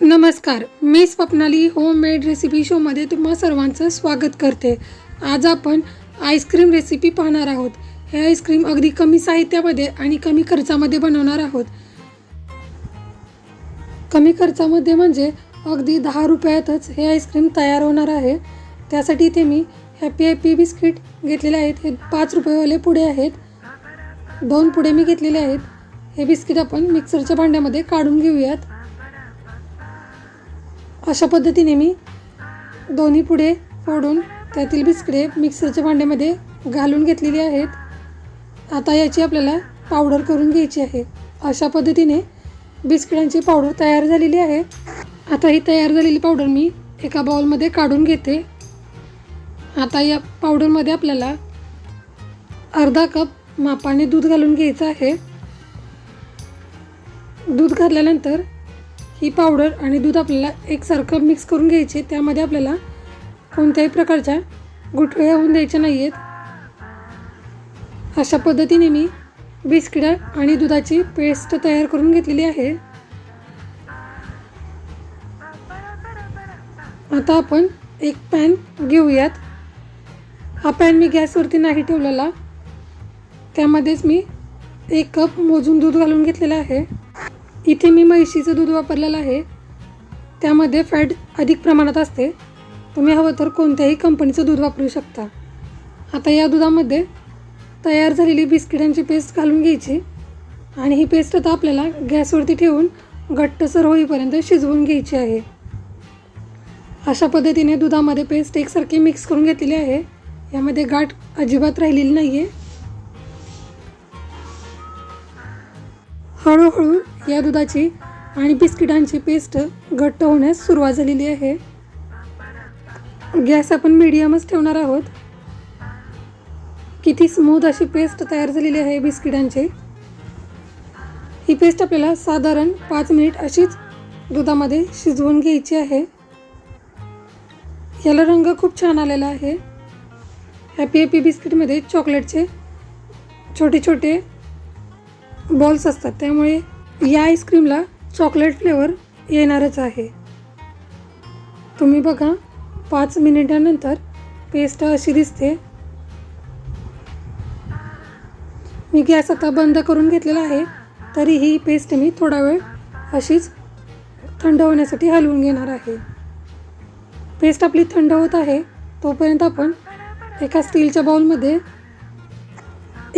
नमस्कार मी Swapnali homemade recipe शोमध्ये तुम्हा सर्वांचं स्वागत करते. आज आपण आईस्क्रीम रेसिपी पाहणार आहोत. हे आईस्क्रीम अगदी कमी साहित्यामध्ये आणि कमी खर्चामध्ये बनवणार आहोत. कमी खर्चामध्ये म्हणजे अगदी दहा रुपयातच हे आईस्क्रीम तयार होणार आहे. त्यासाठी इथे मी हॅपी हॅपी बिस्किट घेतलेले आहेत. हे पाच रुपयेवाले पुढे आहेत. दोन पुढे मी घेतलेले आहेत. हे बिस्किट आपण मिक्सरच्या भांड्यामध्ये काढून घेऊयात. अशा पद्धतीने मी दोन्ही पुढे फोडून त्यातील बिस्किटे मिक्सरच्या भांड्यामध्ये घालून घेतलेली आहेत. आता याची आपल्याला पावडर करून घ्यायची आहे. अशा पद्धतीने बिस्किटांची पावडर तयार झालेली आहे. आता ही तयार झालेली पावडर मी एका बाउलमध्ये काढून घेते. आता या पावडरमध्ये आपल्याला अर्धा कप मापाने दूध घालून घ्यायचं आहे. दूध घातल्यानंतर ही पावडर आणि दूध आपल्याला एकसारखं मिक्स करून घ्यायचे. त्यामध्ये आपल्याला कोणत्याही प्रकारच्या गुठळ्या होऊन द्यायच्या नाही आहेत अशा पद्धतीने मी बिस्किटं आणि दुधाची पेस्ट तयार करून घेतलेली आहे. आता आपण एक पॅन घेऊयात. हा पॅन मी गॅसवरती नाही ठेवलेला. त्यामध्येच मी एक कप मोजून दूध घालून घेतलेलं आहे. इथे मी म्हैशीचं दूध वापरलेलं आहे. त्यामध्ये फॅट अधिक प्रमाणात असते. तुम्ही हवं तर कोणत्याही कंपनीचं दूध वापरू शकता. आता या दुधामध्ये तयार झालेली बिस्किटांची पेस्ट घालून घ्यायची. आणि ही पेस्ट आता आपल्याला गॅसवरती ठेवून घट्टसर होईपर्यंत शिजवून घ्यायची आहे. अशा पद्धतीने दुधामध्ये पेस्ट एकसारखी मिक्स करून घेतलेली आहे. यामध्ये गाठ अजिबात राहिलेली नाही आहे हळूहळू या दुधाची आणि बिस्किटांची पेस्ट घट्ट होण्यास सुरुवात झालेली आहे. गॅस आपण मीडियमच ठेवणार आहोत. किती स्मूथ अशी पेस्ट तयार झालेली आहे बिस्किटांची. ही पेस्ट आपल्याला साधारण पाच मिनिट अशीच दुधामध्ये शिजवून घ्यायची आहे. याला रंग खूप छान आलेला आहे. हॅपी हॅपी बिस्किटमध्ये चॉकलेटचे छोटे छोटे बॉल्स असतात. त्यामुळे या आईस्क्रीमला चॉकलेट फ्लेवर येणारच आहे. तुम्ही बघा पाच मिनिटानंतर पेस्ट अशी दिसते. मी गॅस आता बंद करून घेतलेला आहे तरी ही पेस्ट मी थोडा वेळ अशीच थंड होण्यासाठी हलवून घेणार आहे. पेस्ट आपली थंड होत आहे तोपर्यंत आपण एका स्टीलच्या बाउलमध्ये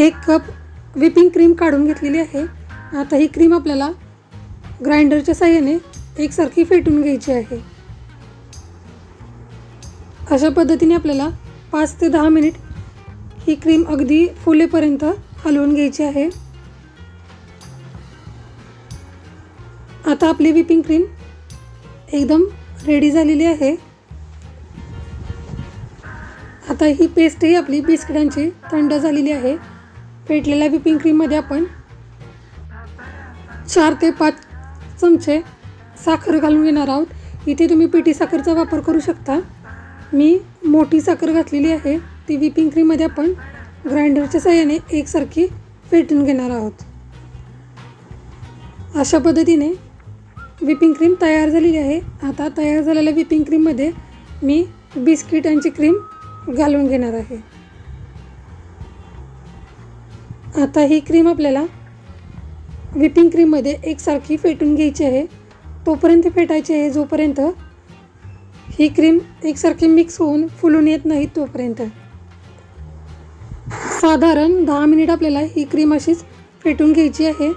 एक कप व्हिपिंग क्रीम काढून घेतलेली आहे. आता ही क्रीम आपल्याला ग्राइंडरच्या साह्याने एकसारखी फेटून घ्यायची आहे. अशा पद्धतीने आपल्याला पाच ते दहा मिनिट ही क्रीम अगदी फुलेपर्यंत हलवून घ्यायची आहे. आता आपली व्हिपिंग क्रीम एकदम रेडी झालेली आहे. आता ही पेस्टही आपली बिस्किटांची थंड झालेली आहे. फेटलेल्या व्हिपिंग क्रीममध्ये आपण चार ते पाच चमचे साखर घालून घेणार आहोत. इथे तुम्ही पिठी साखरचा वापर करू शकता. मी मोठी साखर घातलेली आहे. ती व्हिपिंग क्रीममध्ये आपण ग्राइंडरच्या साह्याने एकसारखी फेटून घेणार आहोत. अशा पद्धतीने व्हिपिंग क्रीम तयार झालेली आहे. आता तयार झालेल्या व्हिपिंग क्रीममध्ये मी बिस्किटांची क्रीम घालून घेणार आहे. आता ही क्रीम आपल्याला व्हिपिंग क्रीममध्ये एकसारखी फेटून घ्यायची आहे. तोपर्यंत फेटायची आहे जोपर्यंत ही क्रीम एकसारखी मिक्स होऊन फुलून येत नाही तोपर्यंत. साधारण दहा मिनिट आपल्याला ही क्रीम अशीच फेटून घ्यायची आहे.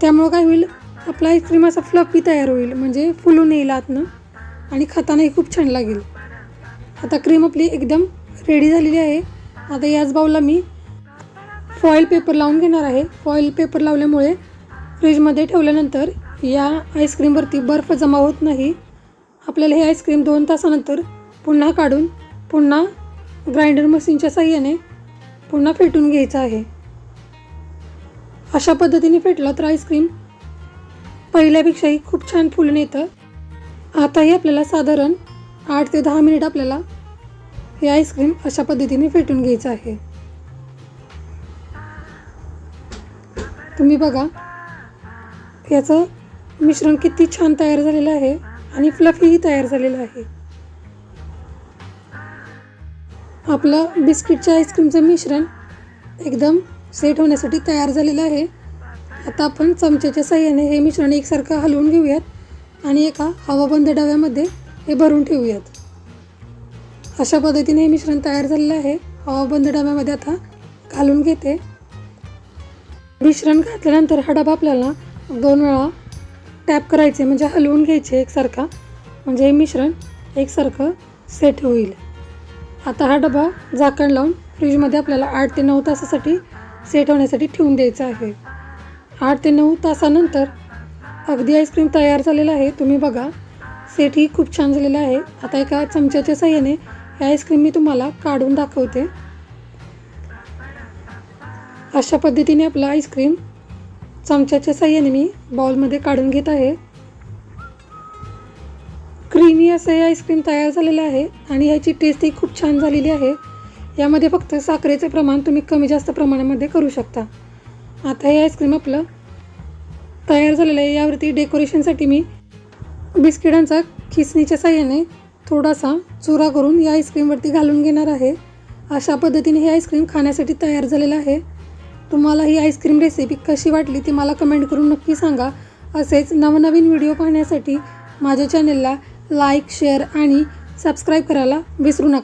त्यामुळं काय होईल आपला आईस्क्रीम असा फ्लफी तयार होईल म्हणजे फुलून येईल आतनं आणि खातानाही खूप छान लागेल. आता क्रीम आपली एकदम रेडी झालेली आहे. आता याच बाऊला मी फॉईल पेपर लावून घेणार आहे. फॉईल पेपर लावल्यामुळे फ्रीजमध्ये ठेवल्यानंतर या आईस्क्रीमवरती बर्फ जमा होत नाही. आपल्याला हे आईस्क्रीम दोन तासानंतर पुन्हा काढून पुन्हा ग्राइंडर मशीनच्या साह्याने पुन्हा फेटून घ्यायचं आहे. अशा पद्धतीने फेटलं तर आईस्क्रीम पहिल्यापेक्षाही खूप छान फुलून येतं. आताही आपल्याला साधारण आठ ते दहा मिनिट आपल्याला हे आईस्क्रीम अशा पद्धतीने फेटून घ्यायचं आहे. तुम्ही बघा. याचं मिश्रण किती छान तयार झालेलं आहे आणि फ्लफीही तयार झालेलं आहे. आपलं बिस्किटच्या आईस्क्रीमचं मिश्रण एकदम सेट होण्यासाठी तयार झालेलं आहे. आता आपण चमच्याच्या साह्याने हे मिश्रण एकसारखं हलवून घेऊयात आणि एका हवाबंद डव्यामध्ये हे भरून ठेवूयात. अशा पद्धतीने हे मिश्रण तयार झालेलं आहे. हवाबंद डब्यामध्ये आता घालून घेते. मिश्रण घातल्यानंतर हा डबा आपल्याला दोन वेळा टॅप करायचे म्हणजे हलवून घ्यायचे एकसारखा. म्हणजे हे मिश्रण एकसारखं सेट होईल. आता हा डबा झाकण लावून फ्रीजमध्ये आपल्याला आठ ते नऊ तासासाठी सेट होण्यासाठी ठेवून द्यायचा आहे. आठ ते नऊ तासानंतर अगदी आईस्क्रीम तयार झालेलं आहे. तुम्ही बघा सेटही खूप छान झालेलं आहे. आता एका चमच्याच्या साह्याने हे आईस्क्रीम मी तुम्हाला काढून दाखवते. अशा पद्धतीने आपलं आईस्क्रीम चमच्याच्या साह्याने मी बाउलमध्ये काढून घेत आहे. क्रीमी असं हे आईस्क्रीम तयार झालेलं आहे आणि ह्याची टेस्टही खूप छान झालेली आहे. यामध्ये फक्त साखरेचे प्रमाण तुम्ही कमी जास्त प्रमाणामध्ये करू शकता. आता हे आईस्क्रीम आपलं तयार झालेलं आहे. यावरती डेकोरेशनसाठी मी बिस्किटांचा खिसणीच्या साह्याने थोडासा चुरा करून या आईस्क्रीमवरती घालून घेणार आहे. अशा पद्धतीने हे आईस्क्रीम खाण्यासाठी तयार झालेलं आहे. तुम्हाला ही आईस्क्रीम रेसिपी कशी वाटली ती मला कमेंट करून नक्की सांगा. असेच नवनवीन व्हिडिओ पाहण्यासाठी माझ्या चॅनलला लाईक शेअर आणि सबस्क्राईब करायला विसरू नका.